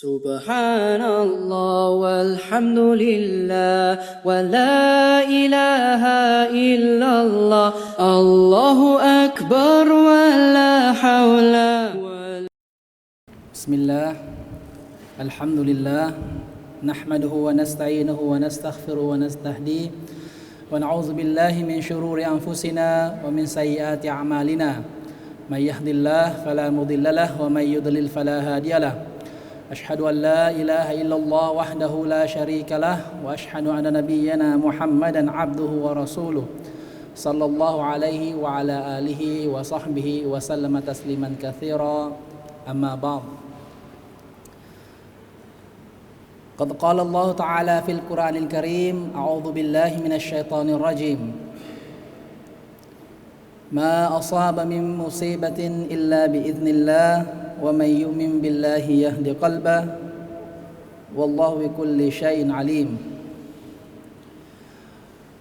سبحان الله والحمد لله ولا إله إلا الله الله أكبر ولا حول ولا بسم الله الحمد لله نحمده ونستعينه ونستغفره ونستهديه ونعوذ بالله من شرور أنفسنا ومن سيئات أعمالنا من يهد الله فلا مضل له ومن يضلل فلا هادي له أشهد أن لا إله إلا الله وحده لا شريك له وأشهد أن نبينا محمدا عبده ورسوله صلى الله عليه وعلى آله وصحبه وسلم تسليما كثيرا. أما بعد قد قال الله تعالى في القرآن الكريم أعوذ بالله من الشيطان الرجيم. ما أصاب من مصيبة إلا بإذن الله ومن يؤمن بالله يهد قلبه والله بكل شيء عليم.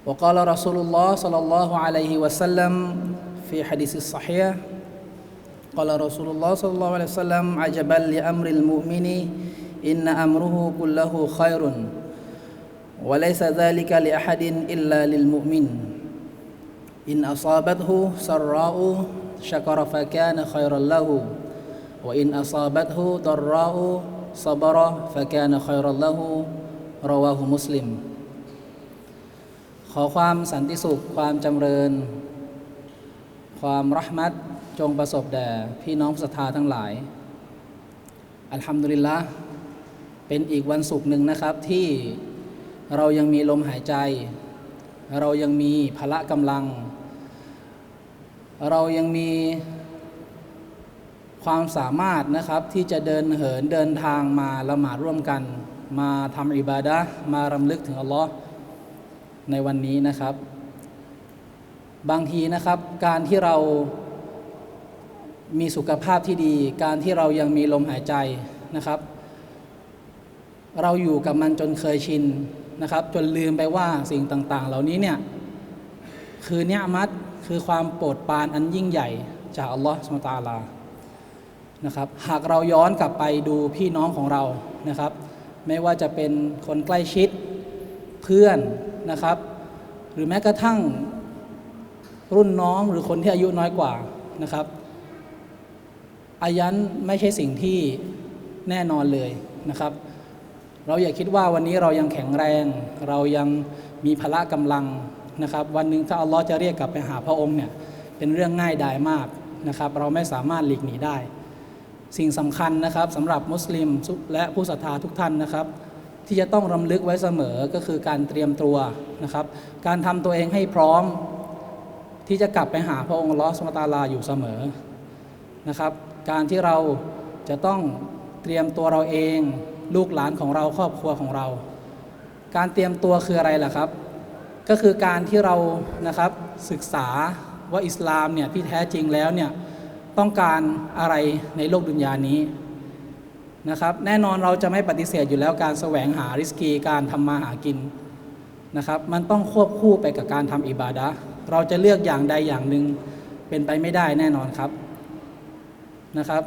وقال رسول الله صلى الله عليه وسلم في حديث الصحيح قال رسول الله صلى الله عليه وسلم عجبا لأمر المؤمن إن أمره كله خير وليس ذلك لأحد إلا للمؤمن. إن أصابته سراء شكر فكان خيرا له. وإن أصابته ضراء صبر فكان خيرا له رواه مسلم ขอความสันติสุข ความจำเริญ ความรัหมัดจงประสบแด่พี่น้องศรัทธาทั้งหลาย อัลฮัมดุลิลละเป็นอีกวันศุกร์หนึ่งนะครับที่เรายังมีลมหายใจ เรายังมีพละกำลัง เรายังมี ความสามารถนะครับที่จะเดินเหินเดินทางมาละหมาดร่วมกัน มาทำอิบาดะมารำลึกถึงอัลลอฮ์ในวันนี้นะครับ บางทีนะครับการที่เรามีสุขภาพที่ดี การที่เรายังมีลมหายใจนะครับ เราอยู่กับมันจนเคยชินนะครับ จนลืมไปว่าสิ่งต่าง ๆ เหล่านี้เนี่ยคือเนียมัตคือความโปรดปรานอันยิ่งใหญ่จากอัลลอฮฺสุลตาลา นะครับหากเราย้อนกลับไปดูพี่น้องของเรานะครับ ไม่ว่าจะเป็นคนใกล้ชิดเพื่อนนะครับ หรือแม้กระทั่งรุ่นน้องหรือคนที่อายุน้อยกว่านะครับอายันไม่ใช่สิ่งที่แน่นอนเลยนะครับ เราอย่าคิดว่าวันนี้เรายังแข็งแรง เรายังมีพละกำลังนะครับ วันหนึ่งถ้าอัลลอฮ์จะเรียกกลับไปหาพระองค์เนี่ยเป็นเรื่องง่ายดายมากนะครับ เราไม่สามารถหลีกหนีได้ สิ่งสำคัญนะครับสำหรับมุสลิมและผู้ศรัทธาทุกท่านนะครับ ที่จะต้องรำลึกไว้เสมอก็คือการเตรียมตัวนะครับ การทำตัวเองให้พร้อม ที่จะกลับไปหาพระองค์ลอสุลตาลาอยู่เสมอนะครับ การที่เราจะต้องเตรียมตัวเราเอง ลูกหลานของเราครอบครัวของเรา การเตรียมตัวคืออะไรล่ะครับ ก็คือการที่เรานะครับศึกษาว่าอิสลามเนี่ยที่แท้จริงแล้วเนี่ย ต้องการอะไรในโลกดุนยานี้นะครับ แน่นอนเราจะไม่ปฏิเสธอยู่แล้วการแสวงหาริสกีการทำมาหากินนะครับ มันต้องควบคู่ไปกับการทำอิบาดะเราจะเลือกอย่างใดอย่างหนึ่งเป็นไปไม่ได้แน่นอนครับนะครับ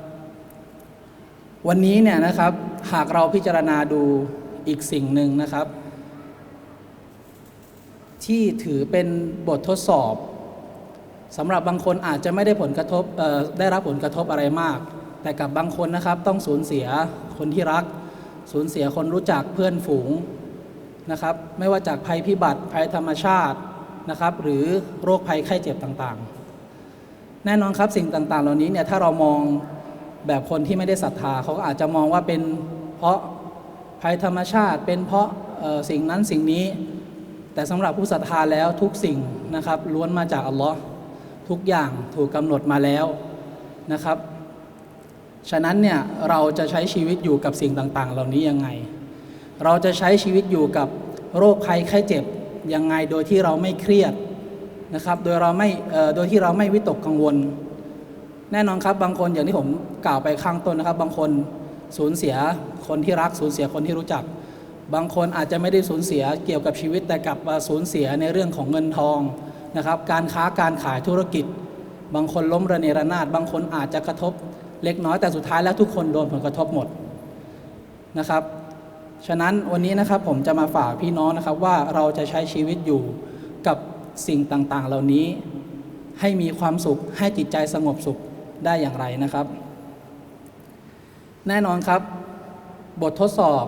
วันนี้เนี่ยนะครับหากเราพิจารณาดูอีกสิ่งหนึ่งนะครับ ที่ถือเป็นบททดสอบ สำหรับบางคนอาจจะไม่ได้ผลกระทบได้รับผลกระทบอะไรมาก แต่กับบางคนนะครับต้องสูญเสียคนที่รัก สูญเสียคนรู้จักเพื่อนฝูงนะครับไม่ว่าจากภัยพิบัติภัยธรรมชาตินะครับหรือโรคภัยไข้เจ็บต่างๆ แน่นอนครับสิ่งต่างๆ เหล่านี้เนี่ยถ้าเรามองแบบคนที่ไม่ได้ศรัทธาเขาก็อาจจะมองว่าเป็นเพราะภัยธรรมชาติ เป็นเพราะสิ่งนั้นสิ่งนี้ แต่สำหรับผู้ศรัทธาแล้วทุกสิ่งนะครับล้วนมาจากอัลลอฮ์ ทุกอย่างถูกกำหนดมาแล้วนะครับ ฉะนั้นเนี่ยเราจะใช้ชีวิตอยู่กับสิ่งต่างๆ เหล่านี้ยังไง เราจะใช้ชีวิตอยู่กับโรคภัยไข้เจ็บยังไงโดยที่เราไม่เครียดนะครับ โดยเราไม่โดยที่เราไม่วิตกกังวล แน่นอนครับบางคนอย่างที่ผมกล่าวไปข้างต้นนะครับ บางคนสูญเสียคนที่รักสูญเสียคนที่รู้จัก บางคนอาจจะไม่ได้สูญเสียเกี่ยวกับชีวิตแต่กลับมาสูญเสียในเรื่องของเงินทอง นะครับ การค้าการขายธุรกิจ บางคนล้มระเนระนาด บางคนอาจจะกระทบเล็กน้อยแต่สุดท้ายแล้วทุกคนโดนผลกระทบหมดนะครับ ฉะนั้นวันนี้นะครับผมจะมาฝากพี่น้องนะครับว่าเราจะใช้ชีวิตอยู่กับสิ่งต่างๆ เหล่านี้ ให้มีความสุขให้จิตใจสงบสุขได้อย่างไรนะครับ แน่นอนครับ บททดสอบ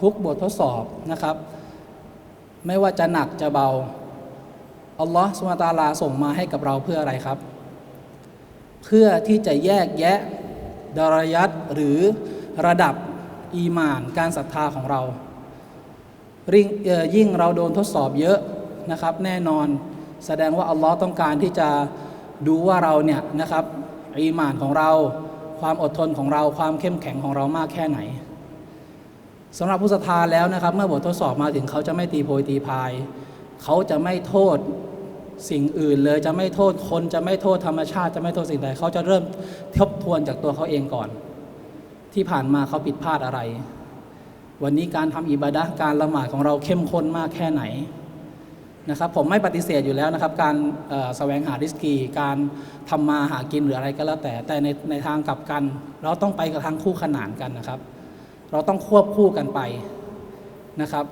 ทุกบททดสอบนะครับ ไม่ว่าจะหนักจะเบา อัลลอฮฺสุลตาลาส่งมาให้กับเราเพื่ออะไรครับ เพื่อที่จะแยกแยะดารยัตหรือระดับอีมาน การศรัทธาของเรารยิ่งเราโดนทดสอบเยอะนะครับ แน่นอนแสดงว่าอัลลอฮ์ต้องการที่จะดูว่าเราเนี่ยนะครับอีมานของเรา ความอดทนของเรา ความเข้มแข็งของเรามากแค่ไหนสำหรับผู้ศรัทธาแล้วนะครับ เมื่อบททดสอบมาถึงเขาจะไม่ตีโพยตีพาย เขาจะไม่โทษ สิ่งอื่นเลยจะไม่โทษคนจะไม่โทษธรรมชาติจะไม่โทษสิ่งใดเขาจะเริ่มทบทวนจากตัวเขาเองก่อน ที่ผ่านมาเขาผิดพลาดอะไร วันนี้การทำอิบาดะการละหมาดของเราเข้มข้นมากแค่ไหนนะครับผมไม่ปฏิเสธอยู่แล้วนะครับ การแสวงหาริสกีการทำมาหากินหรืออะไรก็แล้วแต่ แต่ในในทางกลับกัน เราต้องไปกับทางคู่ขนานกันนะครับ เราต้องควบคู่กันไปนะครับ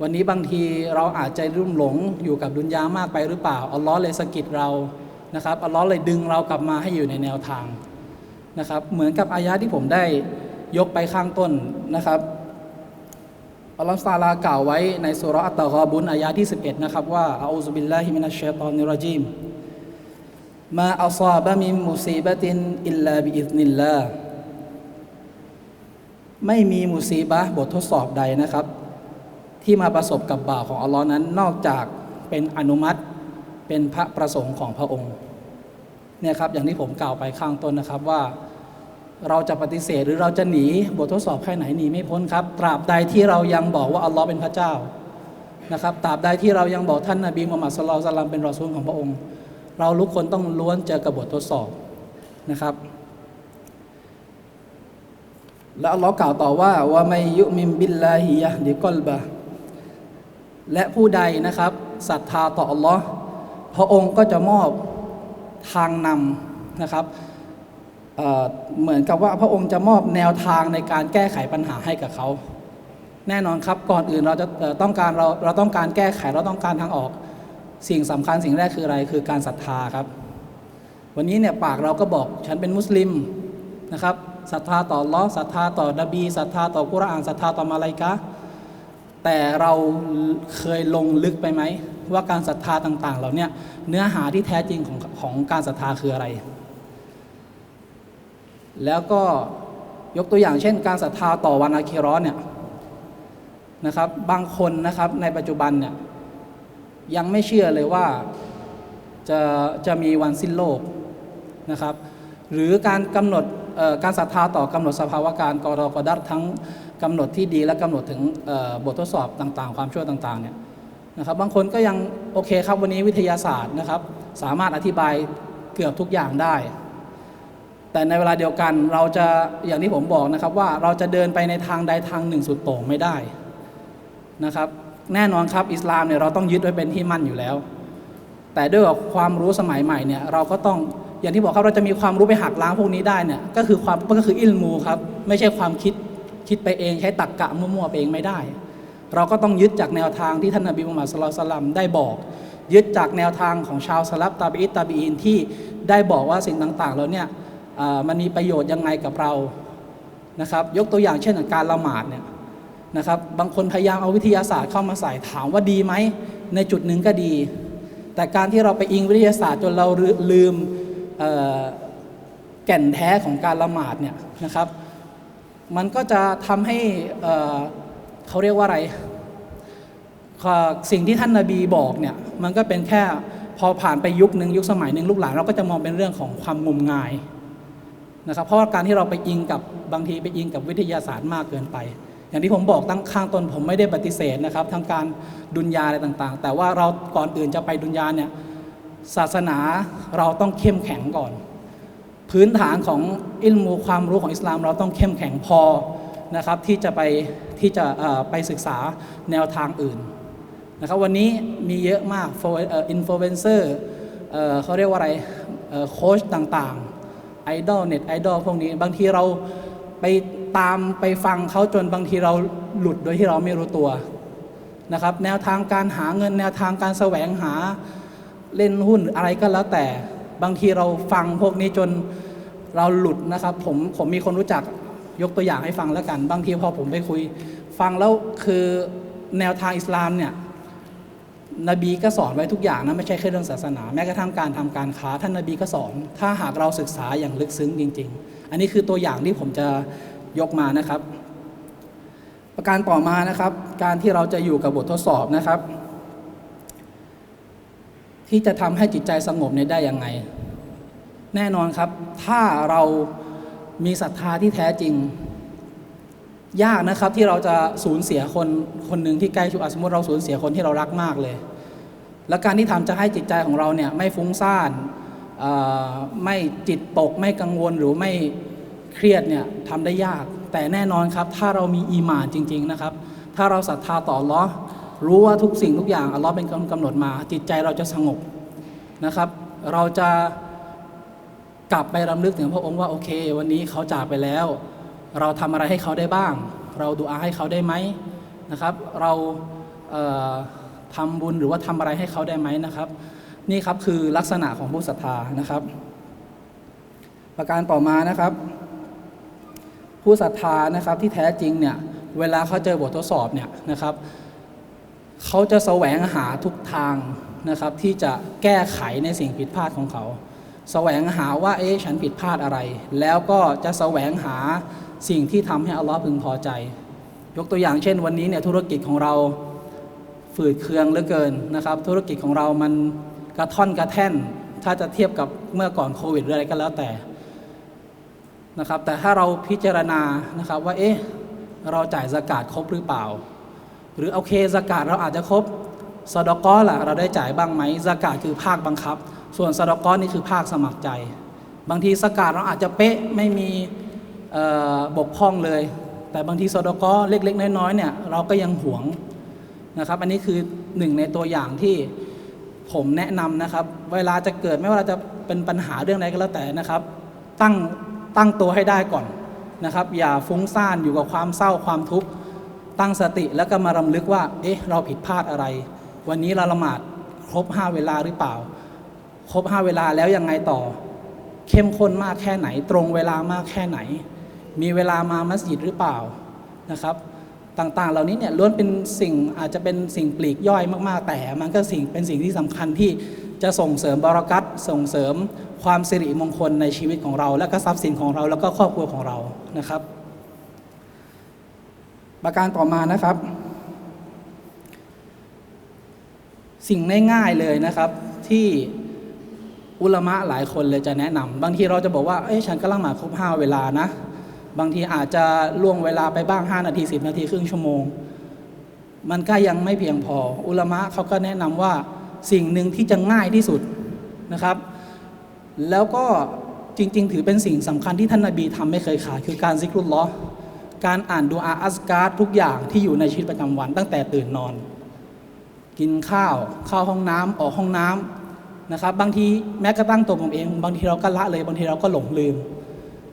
วันนี้บางทีเราอาจจะรุ่มหลงอยู่กับดุนยามากไปหรือเปล่าอัลลอฮ์เลยสะกิดเรานะครับอัลลอฮ์เลยดึงเรากลับมาให้อยู่ในแนวทางนะครับ เหมือนกับอายะที่ผมได้ยกไปข้างต้นนะครับอัลลอฮ์ตะอาลากล่าวไว้ในสุรอัตตะกอบุนอายะที่ 11 นะครับ ว่าอาอูซุบิลลาฮิมินัชชัยฏอนิรจีมมาอัลซาบะมินมุซีบะตินอิลลาบิอิซนิลลาไม่มีมุซีบะบททดสอบใดนะครับ ที่มาประสบกับบ่าวของอัลลอฮ์นั้นนอกจากเป็นอนุมัติเป็นพระประสงค์ของพระองค์เนี่ยครับอย่างที่ผมกล่าวไปข้างต้นนะครับว่าเราจะปฏิเสธหรือเราจะหนีบททดสอบแค่ไหนหนีไม่พ้นครับตราบใดที่เรายังบอกว่าอัลลอฮ์เป็นพระเจ้านะครับตราบใดที่เรายังบอกท่านนบีมุฮัมมัดสุลลัลลัมเป็นรอซูลของพระองค์ เราทุกคนต้องล้วนเจอกับบททดสอบนะครับ และอัลลอฮ์กล่าวต่อว่าว่าไม่ยุมิมบิลลาฮิยะดิกอลบะ และผู้ใดนะครับศรัทธาต่ออัลลอฮ์พระองค์ก็จะมอบทางนำนะครับเเหมือนกับว่าพระองค์จะมอบแนวทางในการแก้ไขปัญหาให้กับเขา แน่นอนครับก่อนอื่นเราจะต้องการเราเราต้องการแก้ไขเราต้องการทางออก สิ่งสำคัญสิ่งแรกคืออะไรคือการศรัทธาครับ วันนี้เนี่ยปากเราก็บอกฉันเป็นมุสลิมนะครับศรัทธาต่ออัลลอฮ์ศรัทธาต่อนบีศรัทธาต่อกุรอานศรัทธาต่อมาลาอิกะ แต่เราเคยลงลึกไปไหม ว่าการศรัทธาต่าง ๆเหล่าเนี้ยเนื้อหาที่แท้จริงของของการศรัทธาคืออะไร แล้วก็ยกตัวอย่างเช่น การศรัทธาต่อวันอาคิเรอเนี่ยนะครับบางคนนะครับในปัจจุบันเนี่ยยังไม่เชื่อเลยว่าจะจะมีวันสิ้นโลกนะครับ หรือการกำหนดการศรัทธาต่อกำหนดสภาวะการกรอกอดัตทั้ง กำหนดที่ดีและกำหนดถึงบททดสอบต่างๆ ความชั่วต่างๆเนี่ยนะครับบางคนก็ยังโอเคครับวันนี้วิทยาศาสตร์นะครับ สามารถอธิบายเกือบทุกอย่างได้ แต่ในเวลาเดียวกันเราจะอย่างที่ผมบอกนะครับว่าเราจะเดินไปในทางใดทางหนึ่งสุดโต่งไม่ได้นะครับ แน่นอนครับอิสลามเนี่ยเราต้องยึดไว้เป็นที่มั่นอยู่แล้ว แต่ด้วยความรู้สมัยใหม่เนี่ยเราก็ต้องอย่างที่บอกครับเราจะมีความรู้ไปหักล้างพวกนี้ได้เนี่ยก็คือความก็คืออิลมูครับไม่ใช่ความคิด คิดไปเองใช้ตักกะมั่วๆไปเองไม่ได้ เราก็ต้องยึดจากแนวทางที่ท่านนบีมุฮัมมัดสุลลัลสลัมได้บอก ยึดจากแนวทางของชาวสลับตาบีอิตตาบีอินที่ได้บอกว่าสิ่งต่างๆแล้วเนี่ยมันมีประโยชน์ยังไงกับเรานะครับยกตัวอย่างเช่นการละหมาดเนี่ยนะครับบางคนพยายามเอาวิทยาศาสตร์เข้ามาใส่ถามว่าดีไหมในจุดหนึ่งก็ดี แต่การที่เราไปอิงวิทยาศาสตร์จนเราลืมแก่นแท้ของการละหมาดเนี่ยนะครับ มันก็จะทำให้เขาเรียกว่าอะไร สิ่งที่ท่านนาบีบอกเนี่ยมันก็เป็นแค่พอผ่านไปยุคหนึ่งยุคสมัยหนึ่งลูกหลานเราก็จะมองเป็นเรื่องของความงมงายนะครับเพราะการที่เราไปอิงกับบางทีไปอิงกับวิทยาศาสตร์มากเกินไป อย่างที่ผมบอกตั้งข้างต้นผมไม่ได้ปฏิเสธนะครับทางการดุนยาอะไรต่างๆ แต่ว่าเราก่อนอื่นจะไปดุนยาเนี่ยศาสนาเราต้องเข้มแข็งก่อน พื้นฐานของอิลมูความรู้ของอิสลาม เราต้องเข้มแข็งพอนะครับที่จะไปที่จะไปศึกษาแนวทางอื่นนะครับวันนี้มีเยอะมากอินฟลูเอนเซอร์เขาเรียกว่าอะไรโค้ชต่างๆไอดอลเน็ตไอดอลพวกนี้บางทีเราไปตามไปฟังเขาจนบางทีเราหลุดโดยที่เราไม่รู้ตัวนะครับแนวทางการหาเงินแนวทางการแสวงหาเล่นหุ้นอะไรก็แล้วแต่ บางทีเราฟังพวกนี้จนเราหลุดนะครับผมผมมีคนรู้จักยกตัวอย่างให้ฟังแล้วกัน บางทีพอผมไปคุย ฟังแล้วคือแนวทางอิสลามเนี่ยนบีก็สอนไว้ทุกอย่างนะไม่ใช่แค่เรื่องศาสนา แม้กระทั่งการทำการค้า ท่านนบีก็สอน ถ้าหากเราศึกษาอย่างลึกซึ้งจริง ๆ อันนี้คือตัวอย่างที่ผมจะยกมานะครับ ประการต่อมานะครับ การที่เราจะอยู่กับบททดสอบนะครับ ที่จะทำให้จิตใจสงบเนี่ยได้ยังไง แน่นอนครับ ถ้าเรามีศรัทธาที่แท้จริง ยากนะครับที่เราจะสูญเสียคนคนหนึ่งที่ใกล้ชุอะสมมติเราสูญเสียคนที่เรารักมากเลย และการที่ทำจะให้จิตใจของเราเนี่ยไม่ฟุ้งซ่านไม่จิตตกไม่กังวลหรือไม่เครียดเนี่ยทำได้ยาก แต่แน่นอนครับ ถ้าเรามีอีหมานจริง ๆนะครับ ถ้าเราศรัทธาต่ออัลเลอ รู้ว่าทุกสิ่งทุกอย่างอัลเลอฮ์เป็นคนกำหนดมา จิตใจเราจะสงบนะครับ เราจะกลับไปรำลึกถึงพระองค์ว่าโอเค วันนี้เขาจากไปแล้ว เราทำอะไรให้เขาได้บ้าง เราดูอาให้เขาได้ไหมนะครับ เราเทำบุญหรือว่าทำอะไรให้เขาได้ไหมนะครับ นี่ครับคือลักษณะของผู้ศรัทธานะครับ ประการต่อมานะครับ ผู้ศรัทธานะครับที่แท้จริงเนี่ยเวลาเขาเจอบททดสอบเนี่ยนะครับ เขาจะแสวงหาทุกทางนะครับที่จะแก้ไขในสิ่งผิดพลาดของเขา แสวงหาว่าเอ๊ะฉันผิดพลาดอะไร แล้วก็จะแสวงหาสิ่งที่ทำให้อัลลอฮ์พึงพอใจ ยกตัวอย่างเช่น วันนี้เนี่ยธุรกิจของเราฝืดเคืองเหลือเกินนะครับ ธุรกิจของเรามันกระท่อนกระแท่น ถ้าจะเทียบกับเมื่อก่อนโควิดหรืออะไรก็แล้วแต่นะครับ แต่ถ้าเราพิจารณานะครับว่าเอ๊ะเราจ่ายสกาดครบหรือเปล่า หรือโอเคสกาดเราอาจจะครบสดกอล่ะเราได้จ่ายบ้างไหมสกาดคือภาคบังคับ ส่วนสดกอนี่คือภาคสมัครใจ บางทีสกาดเราอาจจะเป๊ะไม่มีบกพร่องเลย แต่บางทีสดกอเล็ก ๆ น้อยๆเนี่ยเราก็ยังหวงนะครับ อันนี้คือหนึ่งในตัวอย่างที่ผมแนะนำนะครับ เวลาจะเกิดไม่ว่าเราจะเป็นปัญหาเรื่องใดก็แล้วแต่นะครับ ตั้งตั้งตัวให้ได้ก่อนนะครับ อย่าฟุ้งซ่านอยู่กับความเศร้าความทุกข์ ตั้งสติแล้วก็มารำลึกว่า เอ๊ะ เราผิดพลาดอะไร วันนี้เราละหมาดครบห้าเวลาหรือเปล่า ครบห้าเวลาแล้วยังไงต่อ เข้มข้นมากแค่ไหน ตรงเวลามากแค่ไหน มีเวลามามัสยิดหรือเปล่านะครับ ต่างๆ เหล่านี้เนี่ยล้วนเป็นสิ่งอาจจะเป็นสิ่งปลีกย่อยมากๆ แต่มันก็สิ่งเป็นสิ่งที่สำคัญที่จะส่งเสริมบารักัตส่งเสริมความสิริมงคลในชีวิตของเรา และก็ทรัพย์สินของเราแล้วก็ครอบครัวของเรานะครับ ประการต่อมานะครับ สิ่งง่ายๆเลยนะครับ ที่อุลมะหลายคนเลยจะแนะนำบางทีเราจะบอกว่าเอ้ยฉันก็ละหมาครบห้าเวลานะ บางทีอาจจะล่วงเวลาไปบ้าง 5 นาที 10 นาทีครึ่งชั่วโมง มันก็ยังไม่เพียงพอ อุลมะเขาก็แนะนำว่าสิ่งหนึ่งที่จะง่ายที่สุดนะครับ แล้วก็จริง ๆ ถือเป็นสิ่งสำคัญที่ท่านนาบีทำไม่เคยขาดคือการซิกรุลลอ การอ่านดูอาอัสการ์ดทุกอย่างที่อยู่ในชีวิตประจำวัน ตั้งแต่ตื่นนอน กินข้าวเข้าห้องน้ำออกห้องน้ำนะครับ บางทีแม้กระทั่งตัวผมเอง บางทีเราก็ละเลยบางทีเราก็หลงลืม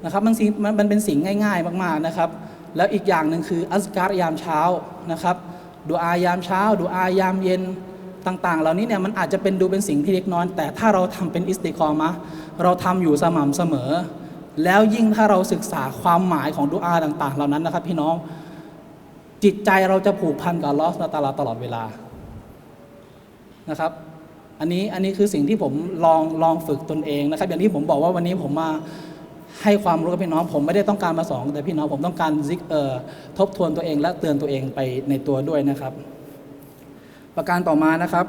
นะครับบางสิ่งมันมันเป็นสิ่งง่าย ๆ มากๆนะครับ แล้วอีกอย่างหนึ่งคืออัสการ์ยามเช้านะครับดูอายามเช้าดูอายามเย็นต่างๆ เหล่านี้เนี่ยมันอาจจะเป็นดูเป็นสิ่งที่เล็กน้อยแต่ถ้าเราทำเป็นอิสติกอมะเราทำอยู่สม่ำเสมอ แล้วยิ่งถ้าเราศึกษาความหมายของดูอาต่าง ๆ เหล่านั้นนะครับ พี่น้องจิตใจเราจะผูกพันกับลอสุบฮาตาลาตลอดเวลานะครับอันนี้อันนี้คือสิ่งที่ผมลองลองฝึกตนเองนะครับ อย่างที่ผมบอกว่าวันนี้ผมมาให้ความรู้กับพี่น้อง ผมไม่ได้ต้องการมาสอนแต่พี่น้องผมต้องการซิกเอ่อทบทวนตัวเอง และเตือนตัวเองไปในตัวด้วยนะครับ ประการต่อมานะครับ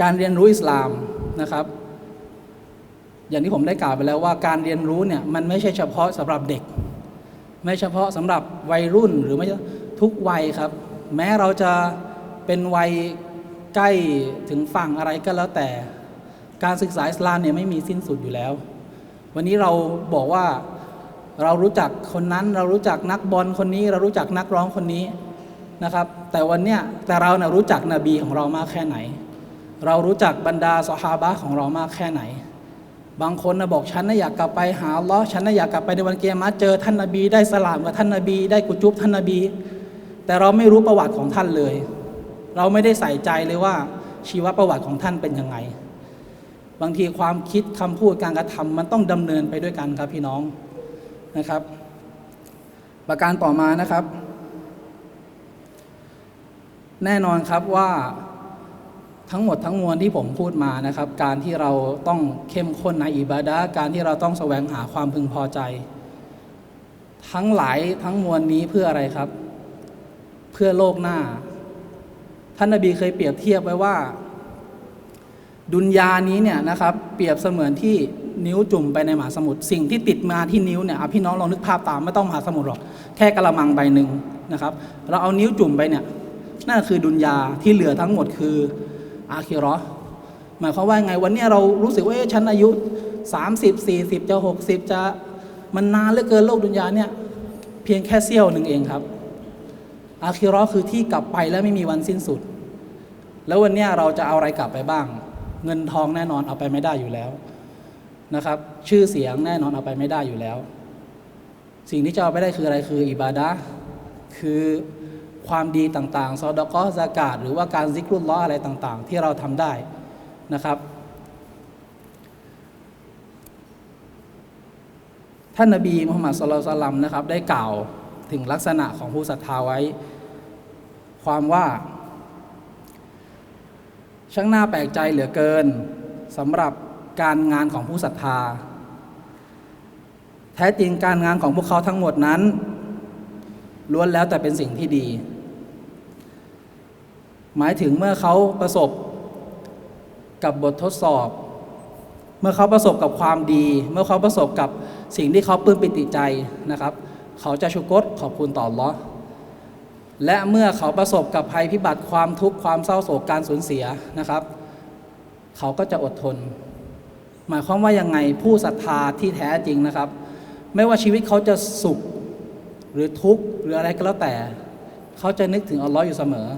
การเรียนรู้อิสลามนะครับ อย่างที่ผมได้กล่าวไปแล้วว่าการเรียนรู้เนี่ยมันไม่ใช่เฉพาะสำหรับเด็ก ไม่เฉพาะสำหรับวัยรุ่นหรือไม่ทุกวัยครับ แม้เราจะเป็นวัยใกล้ถึงฝั่งอะไรก็แล้วแต่ การศึกษาอิสลามเนี่ยไม่มีสิ้นสุดอยู่แล้ว วันนี้เราบอกว่าเรารู้จักคนนั้นเรารู้จักนักบอลคนนี้ เรารู้จักนักร้องคนนี้นะครับ แต่วันเนี้ยแต่เราเนี่ยรู้จักนบีของเรามากแค่ไหน เรารู้จักบรรดาสหาบะของเรามากแค่ไหน บางคนนะบอกฉันนะอยากกลับไปหาลลอฉันนะอยากกลับไปในวันเกียรมาเจอท่านนาบี ได้สลามกับท่านนาบี ได้กุจุบท่านนาบี แต่เราไม่รู้ประวัติของท่านเลย เราไม่ได้ใส่ใจเลยว่าชีวประวัติของท่านเป็นยังไง บางทีความคิดคำพูดการกระทำมันต้องดำเนินไปด้วยกันครับพี่น้องนะครับ ประการต่อมานะครับ แน่นอนครับว่า ทั้งหมดทั้งมวลที่ผมพูดมานะครับ การที่เราต้องเข้มข้นในอิบาดะการที่เราต้องแสวงหาความพึงพอใจ ทั้งหลายทั้งมวลนี้เพื่ออะไรครับ เพื่อโลกหน้า ท่านนบีเคยเปรียบเทียบไว้ว่า ดุนยานี้เนี่ยนะครับ เปรียบเสมือนที่นิ้วจุ่มไปในมหาสมุทรสิ่งที่ติดมาที่นิ้วเนี่ยพี่น้องลองนึกภาพตามไม่ต้องมหาสมุทรหรอกแค่กระมังใบหนึ่งนะครับ เราเอานิ้วจุ่มไปเนี่ยนั่นคือดุนยาที่เหลือทั้งหมดคือ อาคิราะห์หมายความว่าไงวันนี้เรารู้สึกว่าเอ๊ะฉันอายุ 30 40 จะ 60 จะมันนานเหลือเกินโลกดุนยาเนี่ยเพียงแค่เสี้ยวหนึ่งเองครับ อาคิราะห์คือที่กลับไปแล้วไม่มีวันสิ้นสุด แล้ววันนี้เราจะเอาอะไรกลับไปบ้าง เงินทองแน่นอนเอาไปไม่ได้อยู่แล้วนะครับ ชื่อเสียงแน่นอนเอาไปไม่ได้อยู่แล้ว สิ่งที่จะเอาไปได้คืออะไรคืออิบาดะคือ ความดีต่างๆ ซอดกอสากาศ หรือว่าการซิกรุลล้ออะไรต่างๆ ที่เราทำได้นะครับ ท่านนบีมุฮัมมัดสุลลัลลัมนะครับ ได้กล่าวถึงลักษณะของผู้ศรัทธาไว้ ความว่าช่างน่าแปลกใจเหลือเกินสำหรับการงานของผู้ศรัทธา แท้จริงการงานของพวกเขาทั้งหมดนั้นล้วนแล้วแต่เป็นสิ่งที่ดี หมายถึงเมื่อเขาประสบกับบททดสอบ เมื่อเขาประสบกับความดี เมื่อเขาประสบกับสิ่งที่เขาปลื้มปิติใจนะครับ เขาจะชุกรขอบคุณต่อลเลอและเมื่อเขาประสบกับภัยพิบัติความทุกข์ความเศร้าโศกการสูญเสียนะครับ เขาก็จะอดทน หมายความว่ายังไงผู้ศรัทธาที่แท้จริงนะครับ ไม่ว่าชีวิตเขาจะสุขหรือทุกข์หรืออะไรก็แล้วแต่ เขาจะนึกถึงอัลลอฮ์อยู่เสมอ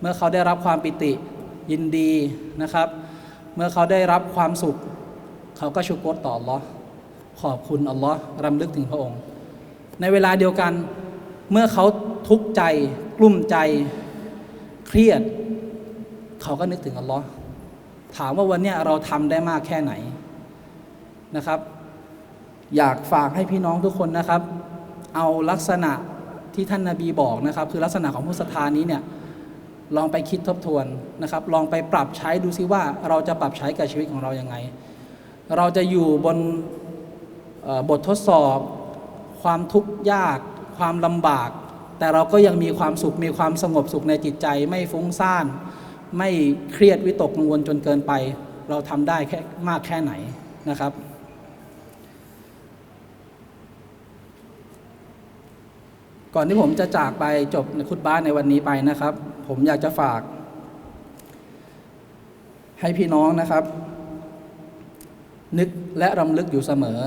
เมื่อเขาได้รับความปิติยินดีนะครับ เมื่อเขาได้รับความสุข เขาก็ชุกรต่ออัลลอฮ์ขอบคุณอัลลอฮ์รำลึกถึงพระองค์ ในเวลาเดียวกันเมื่อเขาทุกข์ใจกลุ้มใจเครียด เขาก็นึกถึงอัลลอฮ์ถามว่าวันนี้เราทำได้มากแค่ไหนนะครับ อยากฝากให้พี่น้องทุกคนนะครับ เอาลักษณะที่ท่านนาบีบอกนะครับ คือลักษณะของผู้ศรัทธานี้เนี่ย ลองไปคิดทบทวนนะครับ ลองไปปรับใช้ดูซิว่าเราจะปรับใช้กับชีวิตของเราอยังไง เราจะอยู่บนบททดสอบ ความทุกข์ยาก ความลำบาก แต่เราก็ยังมีความสุขมีความสงบสุขในจิตใจ ไม่ฟุ้งซ่าน ไม่เครียดวิตกกังวลจนเกินไป เราทำได้แค่มากแค่ไหนนะครับก่อนที่ผมจะจากไปจบคุตบ้านในวันนี้ไปนะครับ ผมอยากจะฝาก ให้พี่น้องนะครับ นึกและรำลึกอยู่เสมอ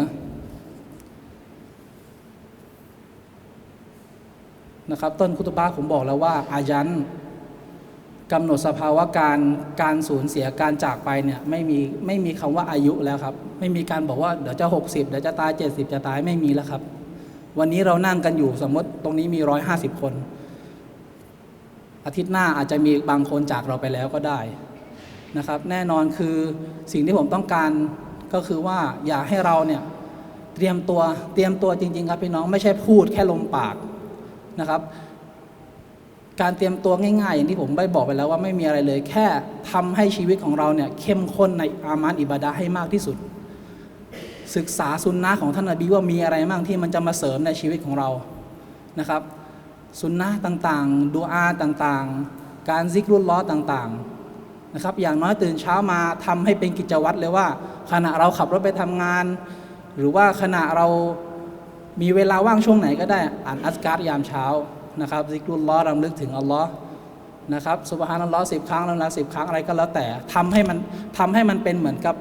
นะครับต้นคุตบ้าผมบอกแล้วว่าอายันกำหนดสภาวะการการสูญเสียการจากไปเนี่ยไม่มีไม่มีคำว่าอายุแล้วครับ ไม่มีการบอกว่าเดี๋ยวจะ 60 เดี๋ยวจะตาย 70 จะตายไม่มีแล้วครับ วันนี้เรานั่งกันอยู่สมมติตรงนี้มี 150 คน อาทิตย์หน้าอาจจะมีบางคนจากเราไปแล้วก็ได้นะครับ แน่นอนคือสิ่งที่ผมต้องการก็คือว่าอย่าให้เราเนี่ยเตรียมตัวเตรียมตัวจริง ๆ ครับพี่น้องไม่ใช่พูดแค่ลมปากนะครับ การเตรียมตัวง่ายๆ อย่างที่ผมได้บอกไปแล้วว่าไม่มีอะไรเลย แค่ทำให้ชีวิตของเราเนี่ยเข้มข้นในอามานอิบาดะให้มากที่สุด ศึกษาสุนนะของท่านนบีว่ามีอะไรบ้างที่มันจะมาเสริมในชีวิตของเรานะครับ สุนนะต่างๆดูอาต่างๆ การซิกรุลล้อต่างๆนะครับ อย่างน้อยตื่นเช้ามาทำให้เป็นกิจวัตรเลยว่า ขณะเราขับรถไปทำงาน หรือว่าขณะเรามีเวลาว่างช่วงไหนก็ได้อ่านอัสการ์ยามเช้านะครับซิกรุลล้อรำลึกถึงอัลลอฮ์นะครับสุบฮานัลลอฮ์สิบครั้งแล้วนะสิบครั้งอะไรก็แล้วแต่ทำให้มันทำให้มันเป็นเหมือนกับ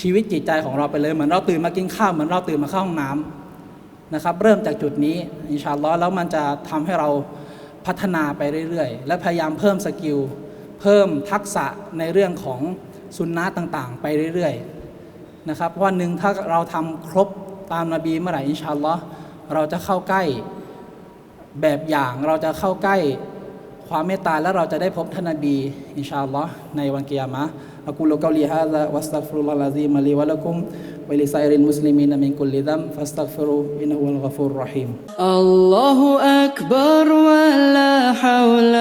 ชีวิตจิตใจของเราไปเลยเหมือนเราตื่นมากินข้าวเหมือนเราตื่นมาเข้าห้องน้ำ นะครับเริ่มจากจุดนี้อินชาอัลลอฮ์แล้วมันจะทำให้เราพัฒนาไปเรื่อยๆ และพยายามเพิ่มสกิลเพิ่มทักษะในเรื่องของสุนนะต่างๆ ไปเรื่อยๆนะครับวันหนึ่งถ้าเราทำครบตามนบีเมื่อไหร่อินชาอัลลอฮ์เราจะเข้าใกล้แบบอย่างเราจะเข้าใกล้ความเมตตาและเราจะได้พบท่านนบี อินชาอัลลอฮ์ในวันกิยามะห์อะกูลุกอลีฮาซาวัสตัฆฟิรุลลอฮลอะซีมะ أقول قولي هذا وأستغفر الله العظيم لي ولكم ولسائر المسلمين من كل ذنب فاستغفروا إنه هو الغفور الرحيم. الله أكبر ولا حول